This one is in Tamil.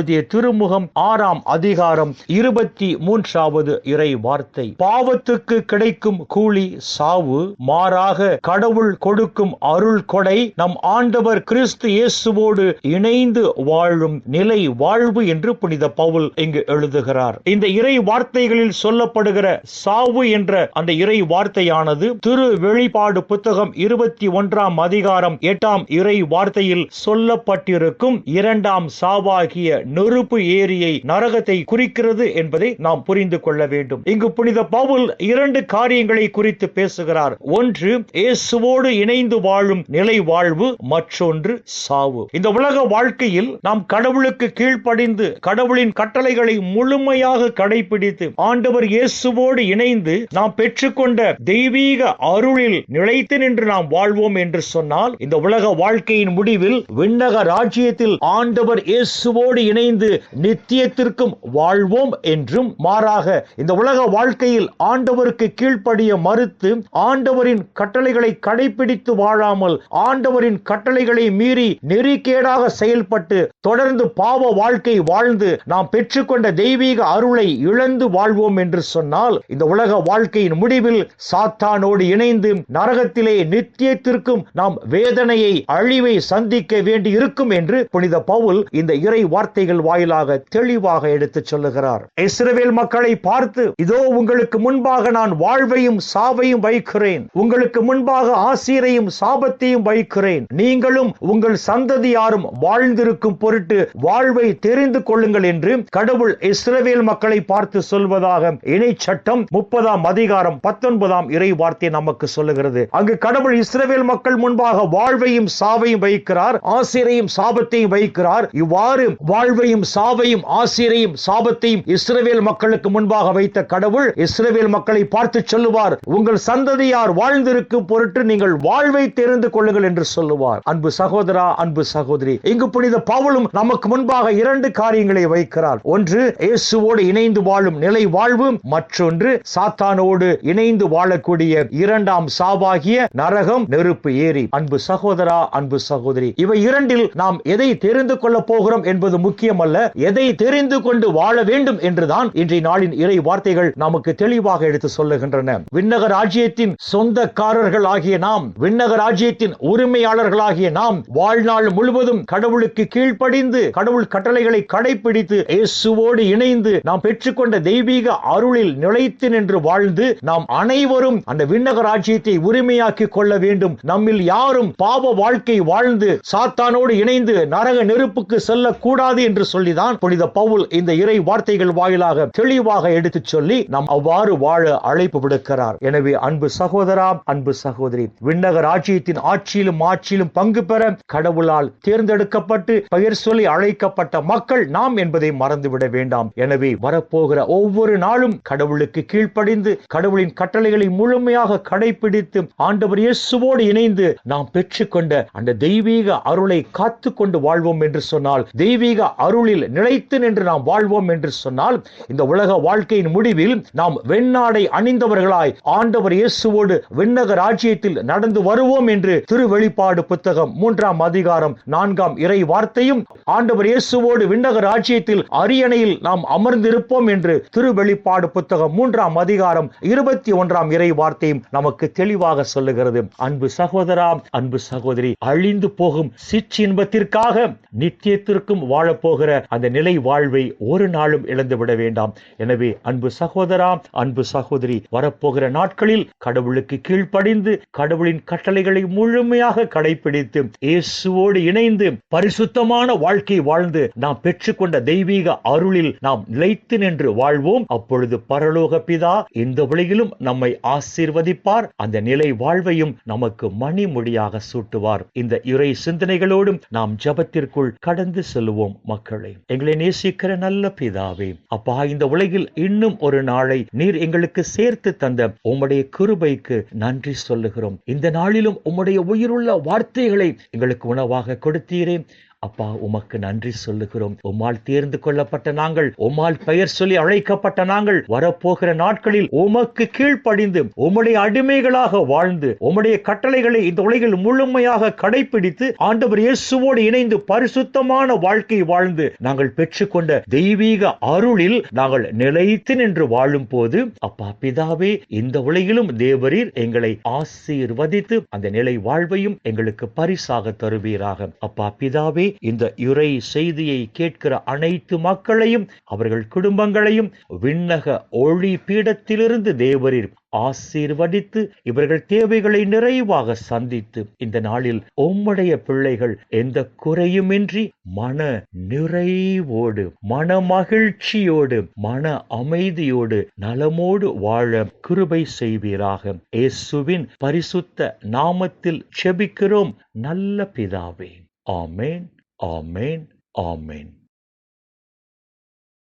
எழுதிய திருமுகம் ஆறாம் அதிகாரம் இருபத்தி மூன்றாவது இறை வார்த்தை. பாவத்துக்கு கிடைக்கும் கூலி சாவு மாறாக கடவுள் கொடுக்கும் அருள் கொடை நம் ஆண்டவர் கிறிஸ்து இயேசுவோடு இணைந்து வாழும் நிலை வாழ்வு என்று புனித பவுல் இங்கு எழுதுகிறார். இந்த இறை வார்த்தைகளில் சொல்லப்படுகிற சாவு என்ற அந்த இறை வார்த்தையானது திரு வெளிப்பாடு புத்தகம் இருபத்தி ஒன்றாம் அதிகாரம் எட்டாம் இறை வார்த்தையில் சொல்லப்பட்டிருக்கும் இரண்டாம் சாவாகிய நெருப்பு ஏரியை நரகத்தை குறிக்கிறது என்பதை நாம் புரிந்து கொள்ள வேண்டும். இங்கு புனித பவுல் இரண்டு காரியங்களை குறித்து பேசுகிறார். ஒன்று இயேசுவோடு இணைந்து வாழும் நிலை வாழ்வு மற்றொன்று சாவு. இந்த உலக வாழ்க்கையில் நாம் கடவுளுக்கு கீழ்ப்படிந்து கடவுளின் கட்டளைகளை முழுமையாக கடைபிடித்து ஆண்டவர் இயேசுவோடு இணைந்து நாம் பெற்றுக்கொண்ட தெய்வீக அருளில் நிலைத்து நின்று நாம் வாழ்வோம் என்று சொன்னால் இந்த உலக வாழ்க்கையின் முடிவில் விண்ணக ராஜ்யத்தில் ஆண்டவர் இயேசுவோடு இணை இணைந்து நித்தியத்திற்கும் வாழ்வோம் என்றும் மாறாக இந்த உலக வாழ்க்கையில் ஆண்டவருக்கு கீழ்ப்படிய மறுத்து ஆண்டவரின் கட்டளைகளை கடைபிடித்து வாழாமல் ஆண்டவரின் கட்டளைகளை மீறி நெறிக்கேடாக செயல்பட்டு தொடர்ந்து பாவ வாழ்க்கை வாழ்ந்து நாம் பெற்றுக்கொண்ட தெய்வீக அருளை இழந்து வாழ்வோம் என்று சொன்னால் இந்த உலக வாழ்க்கையின் முடிவில் சாத்தானோடு இணைந்து நரகத்திலே நித்தியத்திற்கும் நாம் வேதனையை அழிவை சந்திக்க வேண்டி இருக்கும் என்று புனித பவுல் இந்த இறை வார்த்தைகள் வாயிலாக தெளிவாக எடுத்துச் சொல்லுகிறார். இஸ்ரவேல் மக்களை பார்த்து இதோ உங்களுக்கு முன்பாக நான் வாழ்வையும் சாவையும் வைக்கிறேன். உங்களுக்கு முன்பாக ஆசீரையும் சாபத்தையும் வைக்கிறேன். நீங்களும் உங்கள் சந்ததியாரும் வாழ்ந்திருக்கும் பொருட்டு வாழ்வை தெரிந்து கொள்ளுங்கள் என்று கடவுள் இஸ்ரவேல் மக்களை பார்த்து சொல்வதாக இணை சட்டம் முப்பதாம் அதிகாரம் பத்தொன்பதாம் இறை வார்த்தை நமக்கு சொல்லுகிறது. அங்கு கடவுள் இஸ்ரவேல் மக்கள் முன்பாக வாழ்வையும் சாவையும் வைக்கிறார் ஆசிரையும் சாபத்தையும் வைக்கிறார். இவ்வாறு வாழ்வையும் சாவையும் ஆசிரியையும் சாபத்தையும் இஸ்ரவேல் மக்களுக்கு முன்பாக வைத்த கடவுள் இஸ்ரவேல் மக்களை பார்த்து சொல்லுவார். உங்கள் சந்ததியார் வாழ்ந்திருக்கும் பொருட்டு நீங்கள் வாழ்வை தெரிந்து கொள்ளுங்கள் என்று சொல்லுவார். அன்பு சகோதரா அன்பு சகோதரி இங்கு புனித பவுலும் நமக்கு முன்பாக இரண்டு காரியங்களை வைக்கிறார். ஒன்று இயேசுவோடு இணைந்து வாழும் நிலை வாழ்வு. மற்றொன்று சாத்தானோடு இணைந்து வாழக்கூடிய இரண்டாம் சாவாகிய நரகம் நெருப்பு ஏரி. அன்பு சகோதரா அன்பு சகோதரி இவை இரண்டில் நாம் எதை தெரிந்து கொள்ள போகிறோம் என்பது முக்கிய முக்கியமல்ல எதை தெரிந்து கொண்டு வாழ வேண்டும் என்றுதான் இன்றைய நாளின் இறை வார்த்தைகள் நமக்கு தெளிவாக எடுத்து சொல்லுகின்றன. விண்ணக ராஜ்யத்தின் சொந்தக்காரர்கள் ஆகிய நாம் விண்ணக ராஜ்யத்தின் உரிமையாளர்களாகிய நாம் வாழ்நாள் முழுவதும் கடவுளுக்கு கீழ்ப்படிந்து கடவுள் கட்டளைகளை கடைபிடித்து இயேசுவோடு இணைந்து நாம் பெற்றுக்கொண்ட தெய்வீக அருளில் நிலைத்து நின்று வாழ்ந்து நாம் அனைவரும் அந்த விண்ணக ராஜ்யத்தை உரிமையாக்கி கொள்ள வேண்டும். நம்மில் யாரும் பாவ வாழ்க்கை வாழ்ந்து சாத்தானோடு இணைந்து நரக நெருப்புக்கு செல்லக்கூடாது என்று என்று சொல்லிதான் புனித பவுல் இந்த இறை வார்த்தைகள் வாயிலாக தெளிவாக எடுத்துச் சொல்லி நாம் அவ்வாறு வாழ அழைப்பு விடுக்கிறார். எனவே அன்பு சகோதரா அன்பு சகோதரி விண்ணக ராஜ்யத்தின் ஆட்சியிலும் ஆட்சியிலும் பங்கு பெற கடவுளால் தேர்ந்தெடுக்கப்பட்டு பெயர் சொல்லி அழைக்கப்பட்ட மக்கள் நாம் என்பதை மறந்துவிட வேண்டாம். எனவே வரப்போகிற ஒவ்வொரு நாளும் கடவுளுக்கு கீழ்ப்படிந்து கடவுளின் கட்டளைகளை முழுமையாக கடைபிடித்து ஆண்டவர் இயேசுவோடு இணைந்து நாம் பெற்றுக்கொண்ட அந்த தெய்வீக அருளை காத்து கொண்டு வாழ்வோம் என்று சொன்னால் தெய்வீக அருளில் நிலைத்து நின்று நாம் வாழ்வோம் என்று சொன்னால் இந்த உலக வாழ்க்கையின் முடிவில் நாம் வெண்ணாடை அணிந்தவர்களாய் ஆண்டவர் இயேசுவோடு விண்ணக ராஜ்யத்தில் நடந்து வருவோம் என்று திரு வெளிப்பாடு புத்தகம் மூன்றாம் அதிகாரம் நான்காம் இறை வார்த்தையும் ஆண்டவர் இயேசுவோடு விண்ணக ராஜ்யத்தில் அரியணையில் நாம் அமர்ந்திருப்போம் என்று திரு வெளிப்பாடு புத்தகம் மூன்றாம் அதிகாரம் இருபத்தி ஒன்றாம் இறை வார்த்தையும் நமக்கு தெளிவாக சொல்லுகிறது. அன்பு சகோதரா அன்பு சகோதரி அழிந்து போகும் சிற்றின்பத்திற்காக நித்தியத்திற்கும் போகிற அந்த நிலை வாழ்வை ஒரு நாளும் இழந்துவிட வேண்டாம். எனவே அன்பு சகோதரா அன்பு சகோதரி வரப்போகிற நாட்களில் கடவுளுக்கு கீழ்ப்படிந்து கடவுளின் கட்டளைகளை முழுமையாக கடைபிடித்து இயேசுவோடு இணைந்து பரிசுத்தமான வாழ்க்கை வாழ்ந்து நாம் பெற்றுக்கொண்ட தெய்வீக அருளில் நாம் நிலைத்து நின்று வாழ்வோம். அப்பொழுது பரலோக பிதா இந்த வழியிலும் நம்மை ஆசீர்வதிப்பார். அந்த நிலை வாழ்வையும் நமக்கு மணிமொழியாக சூட்டுவார். இந்த இறை சிந்தனைகளோடும் நாம் ஜபத்திற்குள் கடந்து செல்லுவோம் மக்களே எங்களை நேசிக்கிற நல்ல பிதாவே அப்பா இந்த உலகில் இன்னும் ஒரு நாளை நீர் எங்களுக்கு சேர்த்து தந்த உம்முடைய கிருபைக்கு நன்றி சொல்லுகிறோம். இந்த நாளிலும் உம்முடைய உயிருள்ள வார்த்தைகளை எங்களுக்கு உணவாக கொடுத்தீரே. அப்பா உமக்கு நன்றி சொல்லுகிறோம். உம்மால் தேர்ந்து கொள்ளப்பட்ட நாங்கள் உம்மால் பெயர் சொல்லி அழைக்கப்பட்ட நாங்கள் வரப்போகிற நாட்களில் உமக்கு கீழ்ப்படிந்து உம்முடைய அடிமைகளாக வாழ்ந்து உம்முடைய கட்டளைகளை இந்த உலகில் முழுமையாக கடைபிடித்து ஆண்டவர் இயேசுவோடு இணைந்து பரிசுத்தமான வாழ்க்கை வாழ்ந்து நாங்கள் பெற்றுக்கொண்ட தெய்வீக அருளில் நாங்கள் நிலைத்து நின்று வாழும் போது அப்பா பிதாவே இந்த உலகிலும் தேவரீர் எங்களை ஆசீர்வதித்து அந்த நிலை வாழ்வையும் எங்களுக்கு பரிசாக தருவீராக. அப்பா பிதாவே இந்த இறை செய்தியை கேட்கிற அனைத்து மக்களையும் அவர்கள் குடும்பங்களையும் விண்ணக ஒளி பீடத்திலிருந்து தேவரீர் ஆசீர்வதித்து இவர்கள் தேவைகளை நிறைவாக சந்தித்து இந்த நாளில் உம்முடைய பிள்ளைகள் எந்த குறையுமின்றி மன நிறைவோடு மன மகிழ்ச்சியோடு மன அமைதியோடு நலமோடு வாழ கிருபை செய்வீராக. இயேசுவின் பரிசுத்த நாமத்தில் செபிக்கிறோம் நல்ல பிதாவே. ஆமேன். ஆமேன் ஆமேன்